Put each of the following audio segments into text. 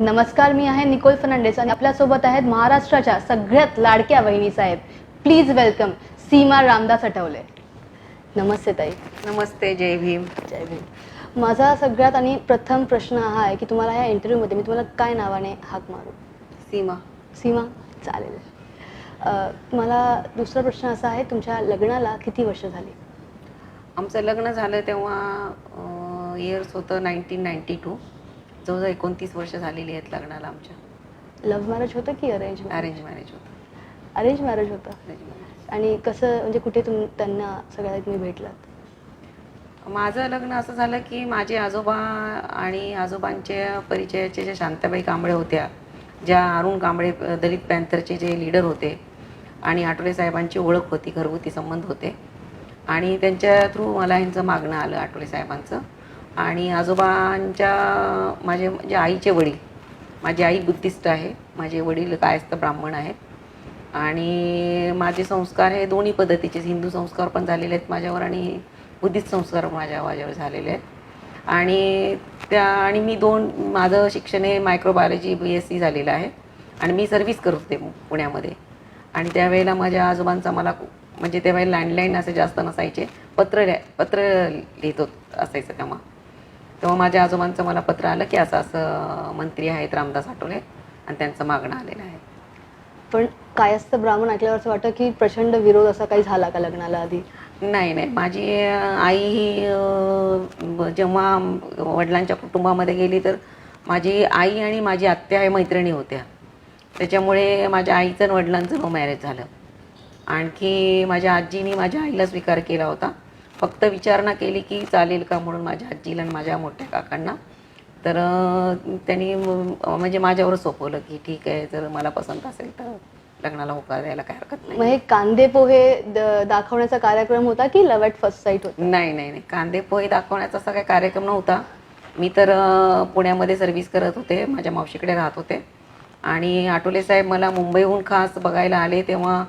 नमस्कार मी आहे Nicole Fernandes आणि आपल्यासोबत आहेत महाराष्ट्राच्या सगळ्यात लाडक्या वहिनी साहेब. Please welcome Seema Ramdas Athawale. नमस्ते ताई. नमस्ते जय भीम. जय भीम. माझा सगळ्यात आणि प्रथम प्रश्न हा आहे की तुम्हाला ह्या इंटरव्ह्यूमध्ये मी तुम्हाला काय नावाने हाक मारू? सीमा. सीमा चालेल. अ, मला दुसरा प्रश्न असा आहे तुमच्या लग्नाला किती वर्ष झाली? आमचं लग्न झालं तेव्हा इयर्स होतं नाईन्टीन नाईन्टी टू जवळजवळ एकोणतीस वर्ष झालेली आहेत लग्नाला आमच्या. लव्ह मॅरेज होतं की अरेंज अरेंज मॅरेज होतं. अरेंज मॅरेज होतं. आणि कसं म्हणजे कुठे तुम त्यांना सगळ्यात तुम्ही भेटलात? माझं लग्न असं झालं की माझे आजोबा आणि आजोबांच्या परिचयाचे जे शांताबाई कांबळे होत्या ज्या अरुण कांबळे दलित पॅन्थरचे जे लीडर होते आणि आठवले साहेबांची ओळख होती घरगुती संबंध होते. आणि त्यांच्या थ्रू मला ह्यांचं मागणं आलं आठवले साहेबांचं. आणि आजोबांच्या माझे म्हणजे आईचे वडील माझी आई बुद्धिस्ट आहे माझे वडील कायस्थ ब्राह्मण आहेत. आणि माझे संस्कार हे दोन्ही पद्धतीचे हिंदू संस्कार पण झालेले आहेत माझ्यावर आणि बुद्धिस्ट संस्कार माझ्या माझ्यावर झालेले आहेत. आणि त्या आणि मी दोन माझं शिक्षण हे मायक्रोबायोलॉजी बी एस सी झालेलं आहे. आणि मी सर्व्हिस करत होते पुण्यामध्ये. आणि त्यावेळेला माझ्या आजोबांचा मला म्हणजे त्यावेळेला लँडलाईन असे जास्त नसायचे. पत्र लिहा पत्र लिहित होत असायचं तेव्हा. तेव्हा माझ्या आजोबांचं मला पत्र आलं की असं असं मंत्री आहेत रामदास आठवले आणि त्यांचं मागणं आलेलं आहे. पण कायस्थ ब्राह्मण ऐकल्यावर असं वाटतं की प्रचंड विरोध असा काही झाला का लग्नाला आधी? नाही नाही. माझी आई ही जेव्हा वडिलांच्या कुटुंबामध्ये गेली तर माझी आई आणि माझी आत्या हे मैत्रिणी होत्या. त्याच्यामुळे माझ्या आईचं आणि वडिलांचं नो मॅरेज झालं. आणखी माझ्या आजीनी माझ्या आईला स्वीकार केला होता. फक्त विचारणा केली की चालेल का म्हणून माझ्या आजीला आणि माझ्या मोठ्या काकांना. तर त्यांनी म्हणजे माझ्यावर सोपवलं की ठीक आहे जर मला पसंत असेल तर लग्नाला होकार द्यायला काय हरकत नाही. मग हे कांदे पोहे द- दाखवण्याचा कार्यक्रम होता की लव ॲट फर्स्ट साईट होता? नाही नाही नाही. कांदे पोहे दाखवण्याचा असा काही कार्यक्रम नव्हता. मी तर अं, पुण्यामध्ये सर्व्हिस करत होते माझ्या मावशीकडे राहत होते. आणि आटोले साहेब मला मुंबईहून खास बघायला आले तेव्हा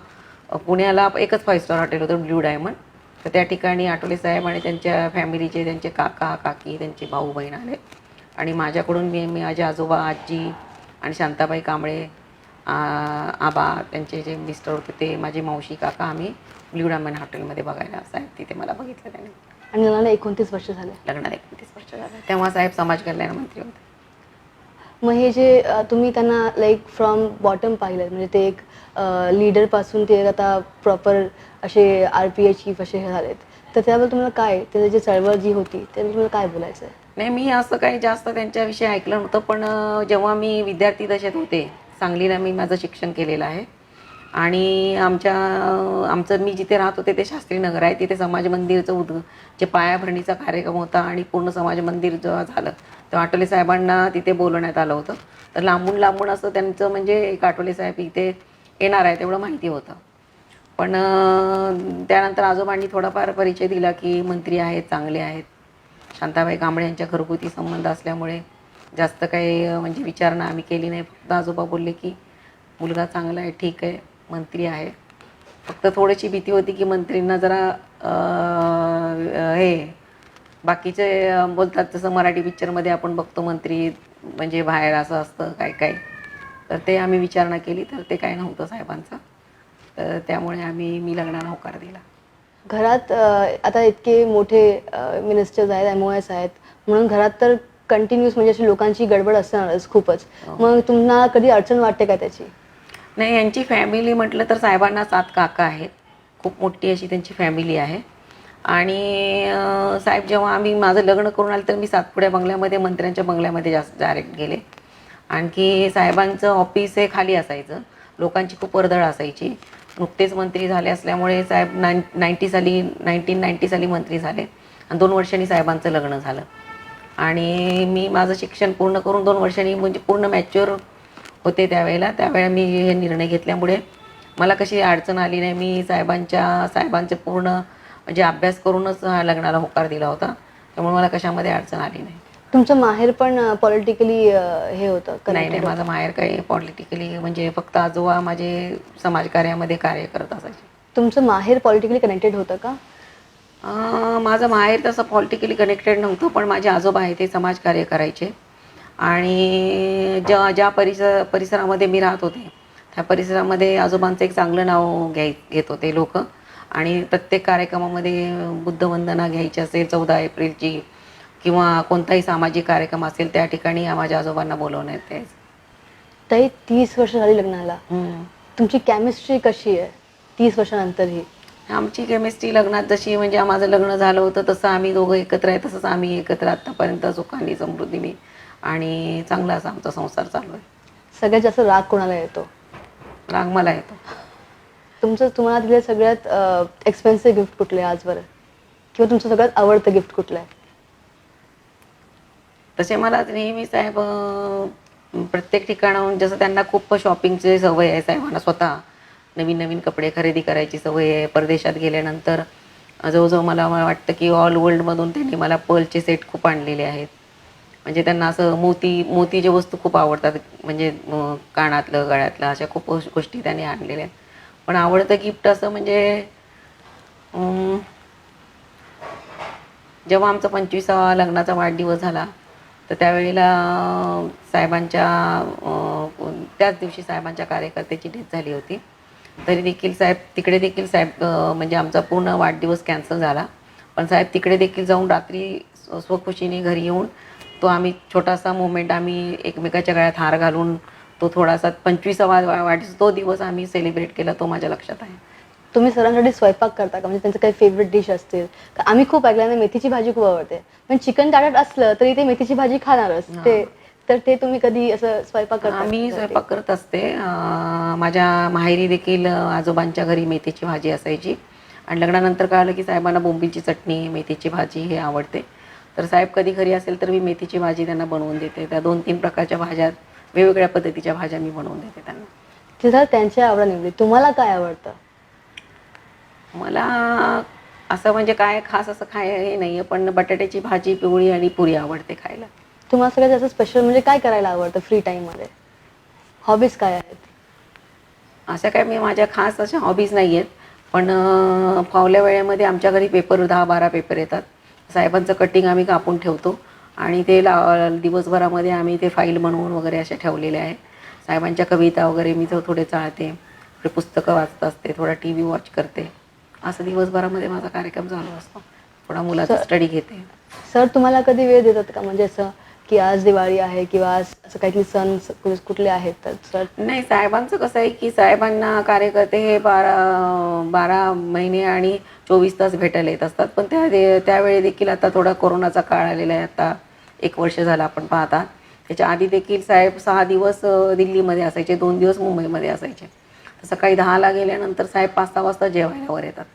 अं, पुण्याला एकच फाईव्ह स्टार हॉटेल होतं ब्ल्यू डायमंड. तर त्या ठिकाणी आटोले साहेब आणि त्यांच्या फॅमिलीचे त्यांचे काका काकी त्यांचे भाऊ बहीण आले. आणि माझ्याकडून मी मी माझे आजोबा आजी आणि शांताबाई कांबळे आबा त्यांचे जे मिस्टर होते ते माझी मावशी काका आम्ही ब्ल्यू डायमंड हॉटेलमध्ये बघायला साहेब तिथे मला बघितलं त्याने. आणि लग्नाला एकोणतीस वर्ष झाले. लग्नाला एकोणतीस वर्ष झालं. तेव्हा साहेब समाज कल्याण मंत्री होते. मग हे जे अ, तुम्ही त्यांना लाईक फ्रॉम बॉटम पाहिलं म्हणजे ते एक लीडरपासून ते आता प्रॉपर असे आर पी एच चीफ असे हे झालेत. तर त्याबद्दल तुम्हाला काय त्याची जी चळवळ जी होती त्याबद्दल तुम्हाला काय बोलायचं आहे? नाही मी असं काही जास्त त्यांच्याविषयी ऐकलं नव्हतं पण अं, जेव्हा मी विद्यार्थी दशेत होते सांगलीला मी माझं शिक्षण केलेलं आहे. आणि आमच्या अं, आमचं मी जिथे राहत होते ते शास्त्री नगर आहे. तिथे समाज मंदिरचं उद जे पायाभरणीचा कार्यक्रम होता आणि पूर्ण समाज मंदिर जेव्हा झालं. तर आठवले साहेबांना तिथे बोलवण्यात आलं होतं. तर लांबून लांबून असं त्यांचं म्हणजे एक आठवले साहेब इथे येणार आहे तेवढं माहिती होतं. पण त्यानंतर आजोबांनी थोडाफार परिचय दिला की मंत्री आहेत चांगले आहेत. शांताबाई कांबळे यांच्या घरगुती संबंध असल्यामुळे जास्त काही म्हणजे विचारणा आम्ही केली नाही. फक्त आजोबा बोलले की मुलगा चांगला आहे ठीक आहे मंत्री आहे. फक्त थोडीशी भीती होती की मंत्रींना जरा हे बाकीचे बोलतात जसं मराठी पिक्चरमध्ये आपण बघतो मंत्री म्हणजे बाहेर असं असतं काय काय. तर ते आम्ही विचारणा केली तर ते काय नव्हतं साहेबांचं. तर त्यामुळे आम्ही मी लग्नाला होकार दिला. घरात आता इतके मोठे मिनिस्टर्स आहेत एम ओ एस आहेत. म्हणून घरात तर कंटिन्युअस म्हणजे अशी लोकांची गडबड असणारच खूपच. मग तुम्हाला कधी अडचण वाटते का त्याची? नाही यांची फॅमिली म्हटलं तर साहेबांना सात काका आहेत. खूप मोठी अशी त्यांची फॅमिली आहे. आणि साहेब जेव्हा आम्ही माझं लग्न करून आलं तर मी सातपुड्या बंगल्यामध्ये मंत्र्यांच्या बंगल्यामध्ये जास्त डायरेक्ट गेले. आणखी साहेबांचं ऑफिस हे खाली असायचं. लोकांची खूप वर्दळ असायची. नुकतेच मंत्री झाले असल्यामुळे साहेब नाईन नाईन्टी साली नाईन्टीन नाईन्टी साली मंत्री झाले. आणि दोन वर्षांनी साहेबांचं लग्न झालं. आणि मी माझं शिक्षण पूर्ण करून दोन वर्षांनी म्हणजे पूर्ण मॅच्युअर होते त्यावेळेला. त्यावेळेला मी हे निर्णय घेतल्यामुळे मला कशी अडचण आली नाही. मी साहेबांच्या साहेबांचे पूर्ण म्हणजे अभ्यास करूनच लग्नाला होकार दिला होता. त्यामुळे मला कशामध्ये अडचण आली नाही. तुमचं माहेर पण पॉलिटिकली हे होतं नाही नाही माझं माहेर काही पॉलिटिकली म्हणजे फक्त आजोबा माझे समाजकार्यामध्ये कार्य करत असायचे. तुमचं माहेर पॉलिटिकली कनेक्टेड होतं का? माझं माहेर तसं पॉलिटिकली कनेक्टेड नव्हतं पण माझे आजोबा आहे ते समाजकार्य करायचे. आणि ज्या ज्या परिसर परिसरामध्ये मी राहत होते त्या परिसरामध्ये आजोबांचं एक चांगलं नाव घ्याय घेत होते लोक. आणि प्रत्येक कार्यक्रमामध्ये बुद्धवंदना घ्यायची असेल चौदा एप्रिलची किंवा कोणताही सामाजिक कार्यक्रम असेल त्या ठिकाणी माझ्या आजोबांना बोलवण्यात यायचं. ताई तीस वर्ष झाली लग्नाला. तुमची केमिस्ट्री कशी आहे? तीस वर्षानंतरही. आमची केमिस्ट्री लग्नात जशी म्हणजे माझं लग्न झालं होतं तसं आम्ही दोघं एकत्र आहे तसंच आम्ही एकत्र आत्तापर्यंत सुखाने समृद्धीने आणि चांगला असा आमचा संसार चालू आहे. सगळ्यात जास्त राग कोणाला येतो? राग मला येतो. तुमचं तुम्हाला दिलेलं सगळ्यात एक्सपेन्सिव्ह गिफ्ट कुठलं आहे आजवर किंवा तुमचं सगळ्यात आवडतं गिफ्ट कुठलं आहे? तसे मला नेहमी साहेब अं, प्रत्येक ठिकाणाहून जसं त्यांना खूप शॉपिंगची सवय आहे साहेबांना स्वतः नवीन नवीन कपडे खरेदी करायची सवय आहे. परदेशात गेल्यानंतर जवळजवळ मला वाटतं की ऑल वर्ल्डमधून त्यांनी मला पर्लचे सेट खूप आणलेले आहेत. म्हणजे त्यांना असं मोती मोतीचे वस्तू खूप आवडतात. म्हणजे अं, कानातलं गळ्यातलं अशा खूप गोष्टी त्यांनी आणलेल्या आहेत. पण आवडतं गिफ्ट असं म्हणजे जेव्हा आमचा पंचवीसावा लग्नाचा वाढदिवस झाला तर त्यावेळेला साहेबांच्या त्याच दिवशी साहेबांच्या कार्यकर्त्याची डेथ झाली होती. तरी देखील साहेब तिकडे देखील साहेब म्हणजे आमचा पूर्ण वाढदिवस कॅन्सल झाला. पण साहेब तिकडे देखील जाऊन रात्री स्व- स्वखुशीने घरी येऊन तो आम्ही छोटासा मोमेंट आम्ही एकमेकाच्या गळ्यात हार घालून तो थोडासा पंचवीसावा वा- वाढदिवस तो दिवस आम्ही सेलिब्रेट केला तो माझ्या लक्षात आहे. तुम्ही सरांसाठी स्वयंपाक करता का? म्हणजे त्यांचं काही फेवरेट डिश असतील? का आम्ही खूप ऐकल्याने मेथीची भाजी खूप आवडते. पण चिकन टाटत असलं तरी ते मेथीची भाजी खाणारच. ते तर ते तुम्ही कधी असं स्वयंपाक करता मी? स्वयंपाक करत असते. माझ्या माहेरी देखील आजोबांच्या घरी मेथीची भाजी असायची. आणि लग्नानंतर कळालं की साहेबांना बोंबीलची चटणी मेथीची भाजी हे आवडते. तर साहेब कधी घरी असेल तर मी मेथीची भाजी त्यांना बनवून देते. त्या दोन तीन प्रकारच्या भाज्या वेगवेगळ्या पद्धतीच्या भाज्या मी बनवून देते त्यांना. ते झालं त्यांच्या आवडा निवडी तुम्हाला काय आवडतं? मला असं म्हणजे काय खास असं खाय हे नाही आहे पण बटाट्याची भाजी पिवळी आणि पुरी आवडते खायला. तुम्हाला सगळ्यात जास्त स्पेशल म्हणजे काय करायला आवडतं फ्री टाईममध्ये हॉबीज काय आहेत? अशा काय मी माझ्या खास अशा हॉबीज नाही आहेत पण फावल्या वेळेमध्ये आमच्या घरी पेपर दहा बारा पेपर येतात. साहेबांचं कटिंग आम्ही कापून ठेवतो. आणि ते ला दिवसभरामध्ये आम्ही ते फाईल बनवून वगैरे अशा ठेवलेल्या आहेत साहेबांच्या कविता वगैरे मी थोडे चाळते. थोडे पुस्तकं वाचत असते थोडा टी व्ही वॉच करते. असं दिवसभरामध्ये माझा कार्यक्रम चालू असतो. थोडा मुलाचा स्टडी घेते. सर तुम्हाला कधी वेळ देतात का? म्हणजे असं की आज दिवाळी आहे किंवा आज असं काहीतरी सण कुठले आहेत तर सर? नाही साहेबांचं कसं आहे की साहेबांना कार्यकर्ते हे बारा बारा महिने आणि चोवीस तास भेटायला येत असतात. पण त्या दे- त्यावेळी देखील आता थोडा कोरोनाचा काळ आलेला आहे आता. एक वर्ष झालं आपण पाहता. त्याच्या आधी देखील साहेब सहा दिवस दिल्लीमध्ये असायचे दोन दिवस मुंबईमध्ये असायचे. सकाळी दहाला गेल्यानंतर साहेब पाच सहा वाजता जेवायला येतात.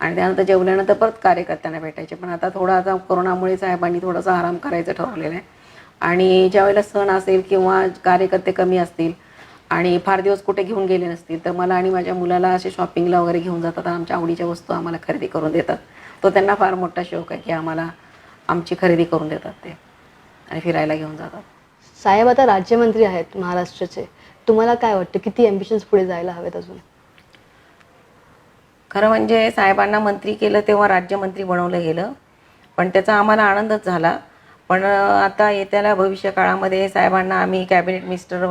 आणि त्यानंतर जेवल्यानंतर परत कार्यकर्त्यांना भेटायचे. पण आता थोडा आता कोरोनामुळे साहेबांनी थोडासा आराम करायचं ठरवलेलं आहे. आणि ज्यावेळेला सण असेल किंवा कार्यकर्ते कमी असतील आणि फार दिवस कुठे घेऊन गेले नसतील तर मला आणि माझ्या मुलाला असे शॉपिंगला वगैरे घेऊन जातात. आमच्या आवडीच्या वस्तू आम्हाला खरेदी करून देतात. तो त्यांना फार मोठा शौक आहे की आम्हाला आमची खरेदी करून देतात ते. आणि फिरायला घेऊन जातात. साहेब आता राज्यमंत्री आहेत महाराष्ट्राचे. तुम्हाला काय वाटतं? किती एम्बिशन्स पुढे जायला हवेत अजून? खरं म्हणजे साहेबांना मंत्री केलं तेव्हा राज्यमंत्री बनवलं गेलं. पण त्याचा आम्हाला आनंदच झाला. पण आता येत्याला भविष्य काळामध्ये साहेबांना आम्ही कॅबिनेट मिनिस्टर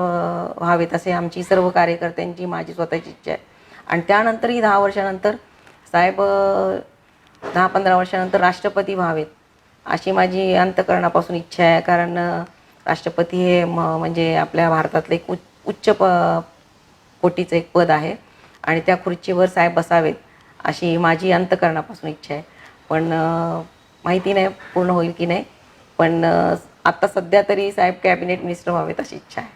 व्हावेत असे आमची सर्व कार्यकर्त्यांची माझी स्वतःची इच्छा आहे. आणि त्यानंतरही दहा वर्षानंतर साहेब दहा पंधरा वर्षानंतर राष्ट्रपती व्हावेत. अशी माझी अंतकरणापासून इच्छा आहे. कारण राष्ट्रपती हे म- म्हणजे आपल्या भारतातलं एक उच्च उच्च प कोटीचं एक पद आहे. आणि त्या खुर्चीवर साहेब बसावेत अशी माझी अंतकरणापासून इच्छा आहे. पण माहिती नाही पूर्ण होईल की नाही. पण आत्ता सध्या तरी साहेब कॅबिनेट मिनिस्टर व्हावेत अशी इच्छा आहे.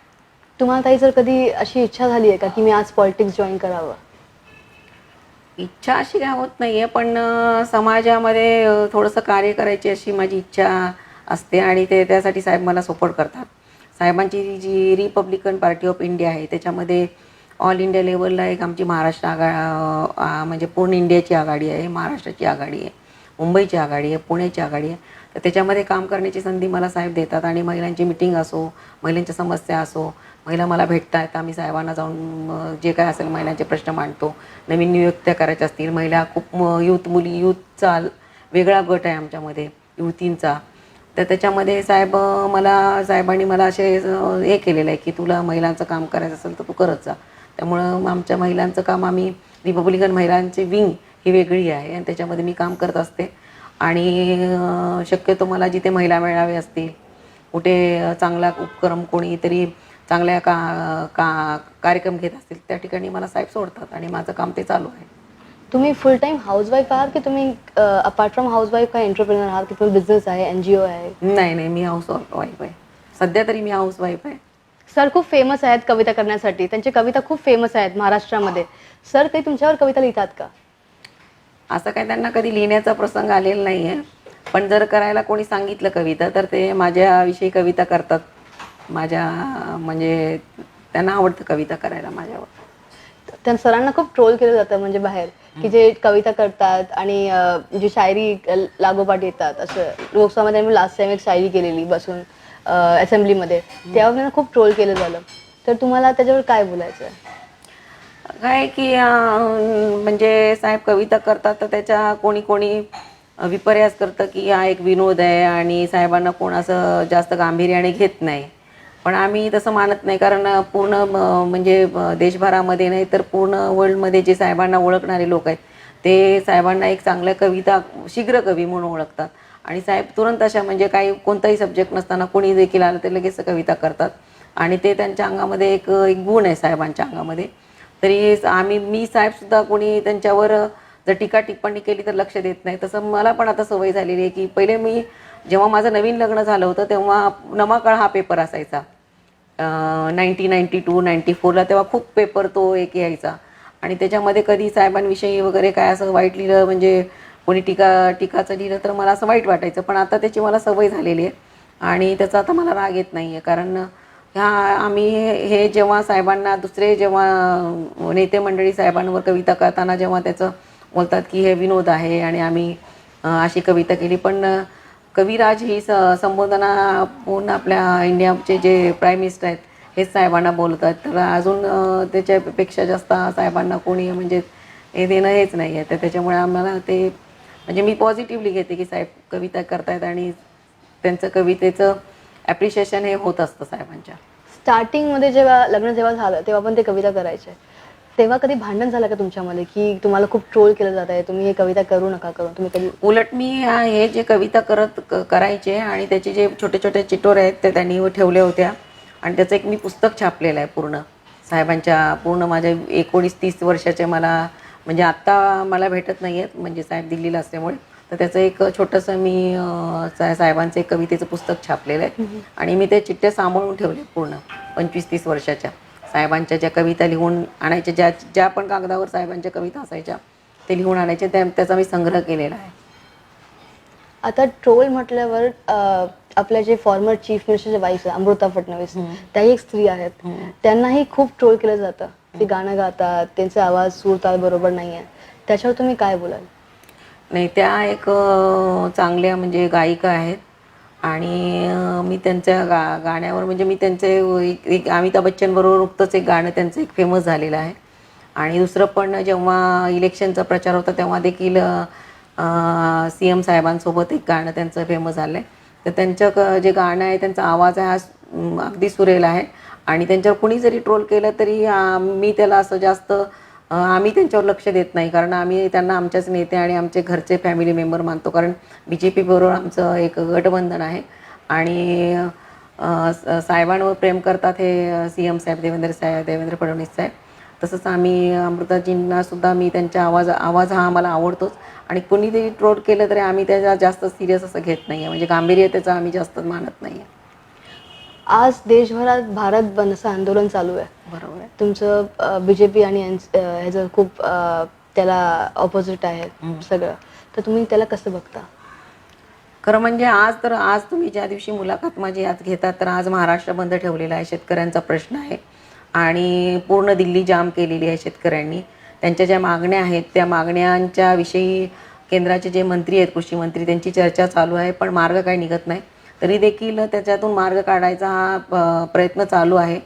तुम्हाला ताई जर कधी अशी इच्छा झाली आहे का की मी आज पॉलिटिक्स जॉईन करावं? इच्छा अशी काय होत नाही आहे पण समाजामध्ये थोडंसं कार्य करायची अशी माझी इच्छा असते आणि ते त्यासाठी साहेब मला सपोर्ट करतात. साहेबांची जी रिपब्लिकन पार्टी ऑफ इंडिया आहे त्याच्यामध्ये ऑल इंडिया लेवलला एक आमची महाराष्ट्र आघा म्हणजे पूर्ण इंडियाची आघाडी आहे महाराष्ट्राची आघाडी आहे मुंबईची आघाडी आहे पुण्याची आघाडी आहे. तर त्याच्यामध्ये काम करण्याची संधी मला साहेब देतात आणि महिलांची मिटिंग असो महिलांच्या समस्या असो महिला मला भेटतात आम्ही साहेबांना जाऊन जे काय असेल महिलांचे प्रश्न मांडतो. नवीन नियुक्त्या करायच्या असतील. महिला खूप यूथ मुली यूथचा वेगळा गट आहे आमच्यामध्ये युवतींचा. तर त्याच्यामध्ये साहेब मला साहेबांनी मला असे हे केलेलं आहे की तुला महिलांचं काम करायचं असेल तर तू करत जा. त्यामुळं आमच्या महिलांचं काम आम्ही रिपब्लिकन महिलांची विंग ही वेगळी आहे आणि त्याच्यामध्ये मी काम करत असते. आणि शक्यतो मला जिथे महिला मेळावे असतील कुठे चांगला उपक्रम कोणीतरी चांगल्या का का कार्यक्रम घेत असतील त्या ठिकाणी मला साहेब सोडतात आणि माझं काम ते चालू आहे. तुम्ही फुल टाइम हाऊसवाईफ आहात की तुम्ही अपार्ट फ्रॉम हाऊसवाईफ काय एंटरप्रिनर आहात की तुम्ही बिझनेस आहे एन जी ओ आहे? नाही नाही मी हाऊस वाईफ आहे. सध्या तरी मी हाऊस वाईफ आहे. सर खूप फेमस आहेत कविता करण्यासाठी. त्यांची कविता खूप फेमस आहेत महाराष्ट्रामध्ये. सर काही तुमच्यावर कविता लिहितात का? असं काय त्यांना कधी लिहिण्याचा प्रसंग आलेला नाही आहे पण जर करायला कोणी सांगितलं कविता तर ते माझ्याविषयी कविता करतात. माझ्या म्हणजे त्यांना आवडतं कविता करायला माझ्यावर. त्या सरांना खूप ट्रोल केलं जातं म्हणजे बाहेर की जे कविता करतात आणि अं, जी शायरी लागोपाठ येतात असं लोकसभामध्ये आम्ही लास्ट टाइम एक शायरी केलेली बसून असेंब्लीमध्ये तेव्हा त्यांना खूप ट्रोल केलं झालं. तर तुम्हाला त्याच्यावर काय बोलायचं आहे काय की अं, म्हणजे साहेब कविता करतात तर त्याच्या कोणी कोणी विपर्यास करतं की हा एक विनोद आहे आणि साहेबांना कोण असं जास्त गांभीर्याने घेत नाही. पण आम्ही तसं मानत नाही कारण पूर्ण म- म्हणजे देशभरामध्ये नाही तर पूर्ण वर्ल्डमध्ये जे साहेबांना ओळखणारे लोक आहेत ते साहेबांना एक चांगल्या कविता शीघ्र कवी म्हणून ओळखतात. आणि साहेब तुरंत अशा म्हणजे काही कोणताही सब्जेक्ट नसताना कोणी देखील आलं ते लगेच कविता करतात. आणि ते त्यांच्या अंगामध्ये एक एक गुण आहे साहेबांच्या अंगामध्ये. तरी आम्ही मी साहेबसुद्धा कोणी त्यांच्यावर जर टीका टिप्पणी केली तर लक्ष देत नाही. तसं मला पण आता सवय झालेली आहे की पहिले मी जेव्हा माझं नवीन लग्न झालं होतं तेव्हा नमाकाळ हा पेपर असायचा. नाईन्टी नाईन्टी टू नाईन्टी फोरला तेव्हा खूप पेपर तो एक यायचा. आणि त्याच्यामध्ये कधी साहेबांविषयी वगैरे काय असं वाईट लिहिलं म्हणजे कोणी टीका टीकाचं लिहिलं तर मला असं वाईट वाटायचं. पण आता त्याची मला सवय झालेली आहे. आणि त्याचा आता मला राग येत नाही आहे कारण ह्या आम्ही हे जेव्हा साहेबांना दुसरे जेव्हा नेते मंडळी साहेबांवर कविता करताना जेव्हा त्याचं बोलतात की हे विनोद आहे आणि आम्ही अशी कविता केली. पण कविराज ही स संबोधना पूर्ण आपल्या इंडियाचे जे प्राईम मिनिस्टर आहेत हेच साहेबांना बोलतात तर अजून त्याच्यापेक्षा जास्त साहेबांना कोणी म्हणजे हे देणं हेच नाही आहे तर त्याच्यामुळे आम्हाला ते म्हणजे मी पॉझिटिव्हली घेते की साहेब कविता करतायत आणि त्यांचं कवितेचं ॲप्रिशिएशन हे होत असतं साहेबांच्या. स्टार्टिंगमध्ये जेव्हा लग्न जेव्हा झालं तेव्हा पण ते कविता करायचे. तेव्हा कधी भांडण झालं का तुमच्यामध्ये की तुम्हाला खूप ट्रोल केलं जात आहे? तुम्ही हे कविता करू नका करू. तुम्ही कधी उलट मी हे जे कविता करत क- करायचे आणि त्याचे जे छोटे छोटे चिटोरे आहेत ते त्यांनी ठेवल्या होत्या. आणि त्याचं एक मी पुस्तक छापलेलं आहे पूर्ण. साहेबांच्या पूर्ण माझ्या एकोणीस तीस वर्षाचे मला म्हणजे आत्ता मला भेटत नाही आहेत म्हणजे साहेब दिल्लीला असल्यामुळे. तर त्याचं एक छोटंसं मी अं, सा- साहेबांचं एक कवितेचं पुस्तक छापलेलं आहे. आणि मी ते चिठ्ठ्या सांभाळून ठेवले पूर्ण पंचवीस तीस वर्षाच्या. साहेबांच्या ज्या कविता लिहून आणायच्या ज्या ज्या पण कागदावर साहेबांच्या कविता असायच्या ते लिहून आणायचे. त्या त्याचा मी संग्रह केलेला आहे. आता ट्रोल म्हटल्यावर आपल्या जे फॉर्मर चीफ मिनिस्टरचे वाईफ आहे अमृता फडणवीस त्याही एक स्त्री आहेत. त्यांनाही खूप ट्रोल केलं जातं. ते गाणं गातात त्यांचा आवाज सूर ताल बरोबर नाही आहे त्याच्यावर तुम्ही काय बोलाल? नाही त्या एक चांगल्या म्हणजे गायिका आहेत. आणि मी त्यांच्या गा गाण्यावर म्हणजे मी त्यांचे एक एक अमिताभ बच्चनबरोबर नुकतंच एक गाणं त्यांचं एक फेमस झालेलं आहे. आणि दुसरं पण जेव्हा इलेक्शनचा प्रचार होता तेव्हा देखील सी एम साहेबांसोबत एक गाणं त्यांचं फेमस झालं आहे तर त्यांचं क- जे गाणं आहे त्यांचा आवाज आहे हा अगदी सुरेल आहे. आणि त्यांच्यावर कुणी जरी ट्रोल केलं तरी मी त्याला असं जास्त आम्ही त्यांच्यावर लक्ष देत नाही कारण आम्ही त्यांना आमच्याच नेते आणि आमचे घरचे फॅमिली मेंबर मानतो कारण बी जे पीबरोबर आमचं एक गठबंधन आहे. आणि स- साहेबांवर प्रेम करतात हे सी एम साहेब देवेंद्र साहेब देवेंद्र फडणवीस साहेब. तसंच आम्ही अमृताजींनासुद्धा मी त्यांच्या आवाज आवाज हा आम्हाला आवडतोच. आणि कुणी जरी ट्रोट केलं तरी आम्ही त्याचा जास्त सिरियस असं घेत नाही आहे म्हणजे गांभीर्य त्याचा आम्ही जास्त मानत नाही आहे आज देशभरात भारत बंद असं आंदोलन चालू आहे. बरोबर आहे. तुमचं बी जे पी आणि यांच- अं, ह्याचं खूप अं, त्याला ऑपोजिट आहे सगळं. तर तुम्ही त्याला कसं बघता? खरं म्हणजे आज तर आज तुम्ही ज्या दिवशी मुलाखत माझी आज घेतात तर आज महाराष्ट्र बंद ठेवलेला आहे शेतकऱ्यांचा प्रश्न आहे. आणि पूर्ण दिल्ली जाम केलेली आहे शेतकऱ्यांनी. त्यांच्या ज्या मागण्या आहेत त्या मागण्यांच्या विषयी केंद्राचे जे मंत्री आहेत कृषी मंत्री त्यांची चर्चा चालू आहे पण मार्ग काही निघत नाही. तरी देखील त्याच्यातून मार्ग काढायचा हा प्रयत्न चालू आहे.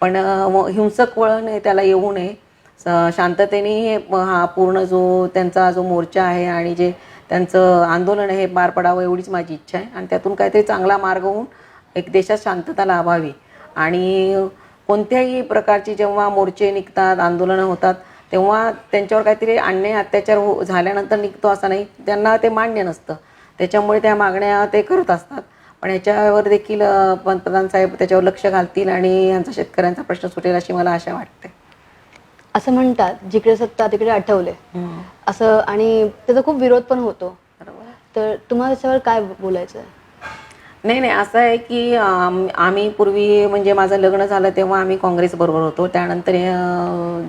पण व- हिंसक वळण हे त्याला येऊ नये. स- शांततेने हा पूर्ण जो त्यांचा जो मोर्चा आहे आणि जे त्यांचं आंदोलन हे पार पडावं एवढीच माझी इच्छा आहे. आणि त्यातून काहीतरी चांगला मार्ग होऊन एक देशात शांतता लाभावी. आणि कोणत्याही प्रकारची जेव्हा मोर्चे निघतात आंदोलनं होतात तेव्हा त्यांच्यावर काहीतरी अन्याय अत्याचार हो झाल्यानंतर निघतो असं नाही. त्यांना ते मान्य नसतं. त्याच्यामुळे त्या मागण्या ते करत असतात. पण ह्याच्यावर देखील पंतप्रधान साहेब त्याच्यावर लक्ष घालतील आणि यांचा शेतकऱ्यांचा प्रश्न सुटेल अशी मला आशा वाटते. असं म्हणतात जिकडे सत्ता तिकडे आठवले. असं आणि त्याचा खूप विरोध पण होतो. बरोबर. तर तुम्हाला त्याच्यावर काय बोलायचं आहे नाही नाही असं आहे की आम- आम्ही पूर्वी म्हणजे माझं लग्न झालं तेव्हा आम्ही काँग्रेसबरोबर होतो. त्यानंतर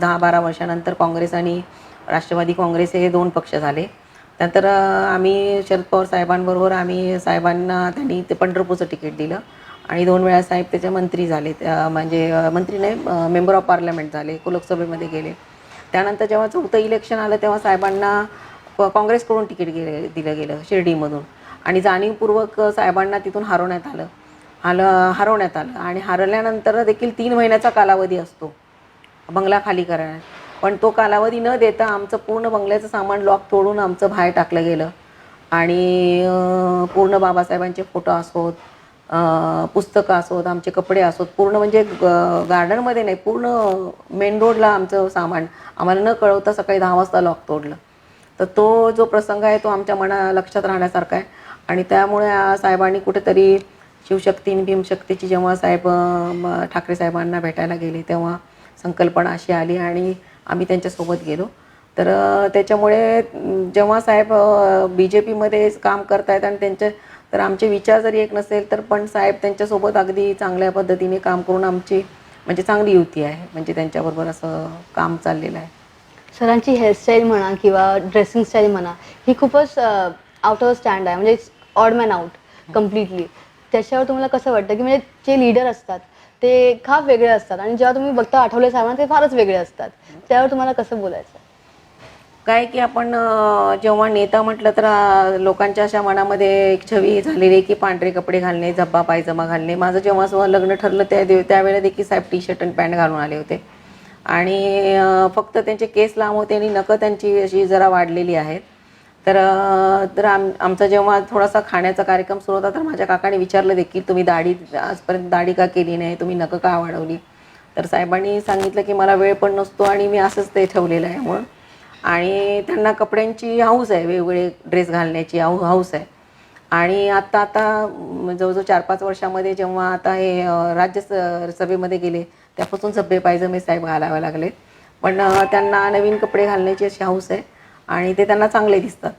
दहा बारा वर्षानंतर काँग्रेस आणि राष्ट्रवादी काँग्रेस हे दोन पक्ष झाले. नंतर आम्ही शरद पवार साहेबांबरोबर आम्ही साहेबांना त्यांनी ते पंढरपूरचं तिकीट दिलं. आणि दोन वेळा साहेब त्याचे मंत्री झाले. त्या- म्हणजे मंत्री नाही मेंबर ऑफ पार्लमेंट झाले लोकसभेमध्ये गेले. त्यानंतर जेव्हा चौथं इलेक्शन आलं तेव्हा साहेबांना काँग्रेसकडून तिकीट गेले दिलं गेलं शिर्डीमधून. आणि जाणीवपूर्वक साहेबांना तिथून हरवण्यात आलं. आलं हरवण्यात आलं. आणि हरवल्यानंतर देखील तीन महिन्याचा कालावधी असतो. बंगला खाली करण्यात. पण तो कालावधी न देता आमचं पूर्ण बंगल्याचं सामान लॉक तोडून आमचं बाहेर टाकलं गेलं. आणि पूर्ण बाबासाहेबांचे फोटो असोत पुस्तकं असोत आमचे कपडे असोत पूर्ण म्हणजे ग- गार्डनमध्ये नाही पूर्ण मेन रोडला आमचं सामान. आम्हाला न कळवता सकाळी दहा वाजता लॉक तोडलं. तर तो जो प्रसंग आहे तो आमच्या मना लक्षात राहण्यासारखा आहे. आणि त्यामुळे साहेबांनी कुठेतरी शिवशक्ती आणि भीमशक्तीची जेव्हा साहेब ठाकरे साहेबांना भेटायला गेले तेव्हा संकल्पना अशी आली. आणि आम्ही त्यांच्यासोबत गेलो. तर त्याच्यामुळे जेव्हा साहेब बी जे पीमध्ये काम करतायत आणि त्यांचे तर आमचे विचार जरी एक नसेल तर पण साहेब त्यांच्यासोबत अगदी चांगल्या पद्धतीने काम करून आमची म्हणजे चांगली युती आहे. म्हणजे त्यांच्याबरोबर असं काम चाललेलं आहे. सरांची हेअरस्टाईल म्हणा किंवा ड्रेसिंग स्टाईल म्हणा ही खूपच आउट ऑफ स्टँड आहे. म्हणजे ऑड मॅन आउट कम्प्लिटली त्याच्यावर तुम्हाला कसं वाटतं की म्हणजे जे लीडर असतात ते खाप वेगळे असतात. आणि जेव्हा तुम्ही बघता आठवले साहेबांना ते फारच वेगळे असतात. त्यावर तुम्हाला कसं बोलायचं? काय की आपण जेव्हा नेता म्हटलं तर लोकांच्या अशा मनामध्ये एक छवी झालेली की पांढरे कपडे घालणे झब्बा पायजमा घालणे. माझं जेव्हा जेव्हा लग्न ठरलं त्या दिव त्यावेळेला देखील साहेब टी शर्ट आणि पॅन्ट घालून आले होते. आणि फक्त त्यांचे केस लांब होते आणि नकं त्यांची अशी जरा वाढलेली आहेत. तर तर आम आमचा जेव्हा थोडासा खाण्याचा कार्यक्रम सुरू होता तर माझ्या काकाने विचारलं देखील तुम्ही दाढी आजपर्यंत दाढी का केली नाही? तुम्ही नकं का वाढवली? तर साहेबांनी सांगितलं की मला वेळ पण नसतो आणि मी असंच ते ठेवलेलं आहे म्हणून. आणि त्यांना कपड्यांची हाऊस आहे वेगवेगळे ड्रेस घालण्याची हाऊ हाऊस आहे. आणि आत्ता आता जवळजवळ चार पाच वर्षामध्ये जेव्हा आता हे राज्य स- सभेमध्ये गेले त्यापासून सभ्य पायजमे साहेब घालावे लागले. पण त्यांना नवीन कपडे घालण्याची अशी हाऊस आहे. आणि ते त्यांना चांगले दिसतात.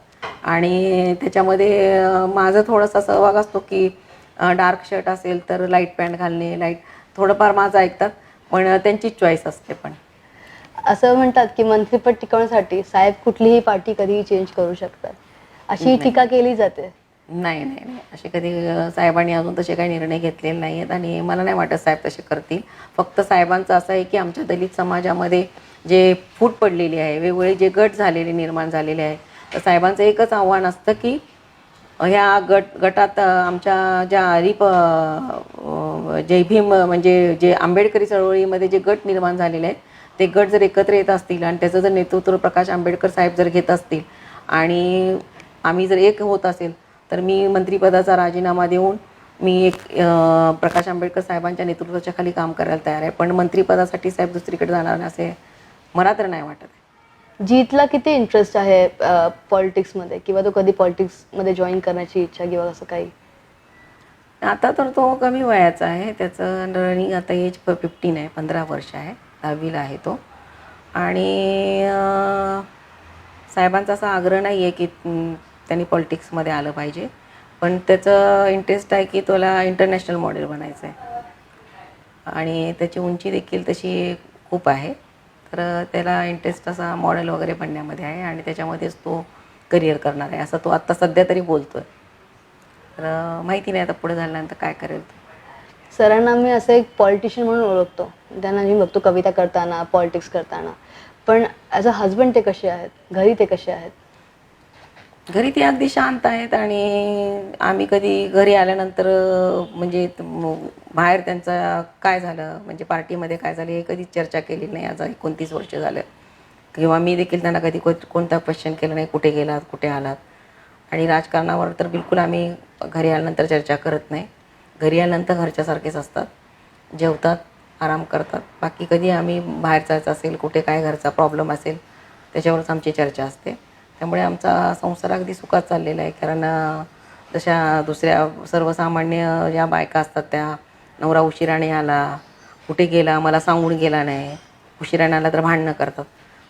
आणि त्याच्यामध्ये माझं थोडासा सहभाग असतो की डार्क शर्ट असेल तर लाइट पॅन्ट घालणे लाइट थोडंफार माझं ऐकतात पण त्यांचीच चॉईस असते पण. असं म्हणतात की मंत्रीपद टिकवण्यासाठी साहेब कुठलीही पार्टी कधीही चेंज करू शकतात. अशी टीका केली जाते. नाही नाही नाही. असे कधी साहेबांनी अजून तसे काही निर्णय घेतलेले नाही आहेत आणि मला नाही वाटत साहेब तसे करतील. फक्त साहेबांचं असं आहे की आमच्या दलित समाजामध्ये जे फूट पडलेली आहे वेगवेगळे जे गट झालेले निर्माण झालेले आहे तर साहेबांचं एकच आव्हान असतं की ह्या गट गटात आमच्या ज्या रिप जय भीम म्हणजे जे आंबेडकरी चळवळीमध्ये जे गट निर्माण झालेले आहेत ते गट जर एकत्र येत असतील आणि त्याचं जर नेतृत्व प्रकाश आंबेडकर साहेब जर घेत असतील आणि आम्ही जर एक होत असेल तर मी मंत्रिपदाचा राजीनामा देऊन मी एक प्रकाश आंबेडकर साहेबांच्या नेतृत्वाच्या खाली काम करायला तयार आहे. पण मंत्रिपदासाठी साहेब दुसरीकडे जाणार नाही असे मला तर नाही वाटत जीतला किती इंटरेस्ट आहे पॉलिटिक्समध्ये किंवा तो कधी पॉलिटिक्समध्ये जॉईन करण्याची इच्छा किंवा असं काही? आता तर तो कमी वयाचा आहे. त्याचं रनिंग आता एज फिफ्टीन आहे. पंधरा वर्ष आहे. दहावीला आहे तो. आणि साहेबांचा असा आग्रह नाही आहे की त्यांनी पॉलिटिक्समध्ये आलं पाहिजे. पण त्याचं इंटरेस्ट आहे की तुला इंटरनॅशनल मॉडेल बनायचं आहे आणि त्याची उंची देखील तशी खूप आहे. तर त्याला इंटरेस्ट असा मॉडेल वगैरे बनण्यामध्ये आहे आणि त्याच्यामध्येच तो करिअर करणार आहे. असं तो आत्ता सध्या तरी बोलतो आहे तर माहिती नाही आता पुढे झाल्यानंतर काय करेल तो. सरांना मी असं एक पॉलिटिशियन म्हणून ओळखतो. त्यांना मी बघतो कविता करताना पॉलिटिक्स करताना. पण ॲज अ हजबंड ते कसे आहेत? घरी ते कसे आहेत? घरी ते अगदी शांत आहेत आणि आम्ही कधी घरी आल्यानंतर म्हणजे बाहेर त्यांचं काय झालं म्हणजे पार्टीमध्ये काय झालं हे कधीच चर्चा केली नाही. आज एकोणतीस वर्ष झालं. किंवा मी देखील त्यांना कधी को- कोणता क्वेश्चन केलं नाही कुठे गेलात कुठे आलात. आणि राजकारणावर तर बिलकुल आम्ही घरी आल्यानंतर चर्चा करत नाही. घरी आल्यानंतर घरच्यासारखेच असतात. जेवतात आराम करतात. बाकी कधी आम्ही बाहेर जायचं असेल कुठे काय घरचा प्रॉब्लेम असेल त्याच्यावरच आमची चर्चा असते. त्यामुळे आमचा संसार अगदी सुखात चाललेला आहे. कारण जशा दुसऱ्या सर्वसामान्य ज्या बायका असतात त्या नवरा उशिराने आला कुठे गेला मला सांगून गेला नाही उशिराने आला तर भांडणं करतात.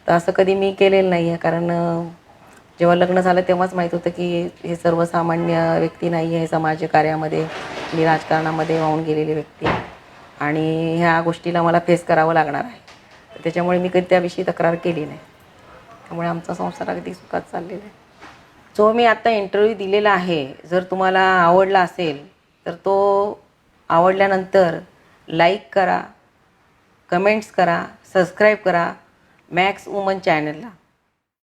तर असं कधी मी केलेलं नाही आहे कारण जेव्हा लग्न झालं तेव्हाच माहीत होतं की हे सर्वसामान्य व्यक्ती नाही आहे समाजकार्यामध्ये मी राजकारणामध्ये वाहून गेलेली व्यक्ती आणि ह्या गोष्टीला मला फेस करावं लागणार आहे. तर त्याच्यामुळे मी कधी त्याविषयी तक्रार केली नाही. त्यामुळे आमचा संसार अगदी सुखात चाललेला आहे. जो मी आत्ता इंटरव्ह्यू दिलेला आहे जर तुम्हाला आवडला असेल तर तो आवडल्यानंतर लाईक करा कमेंट्स करा सबस्क्राईब करा मॅक्स वुमन चॅनलला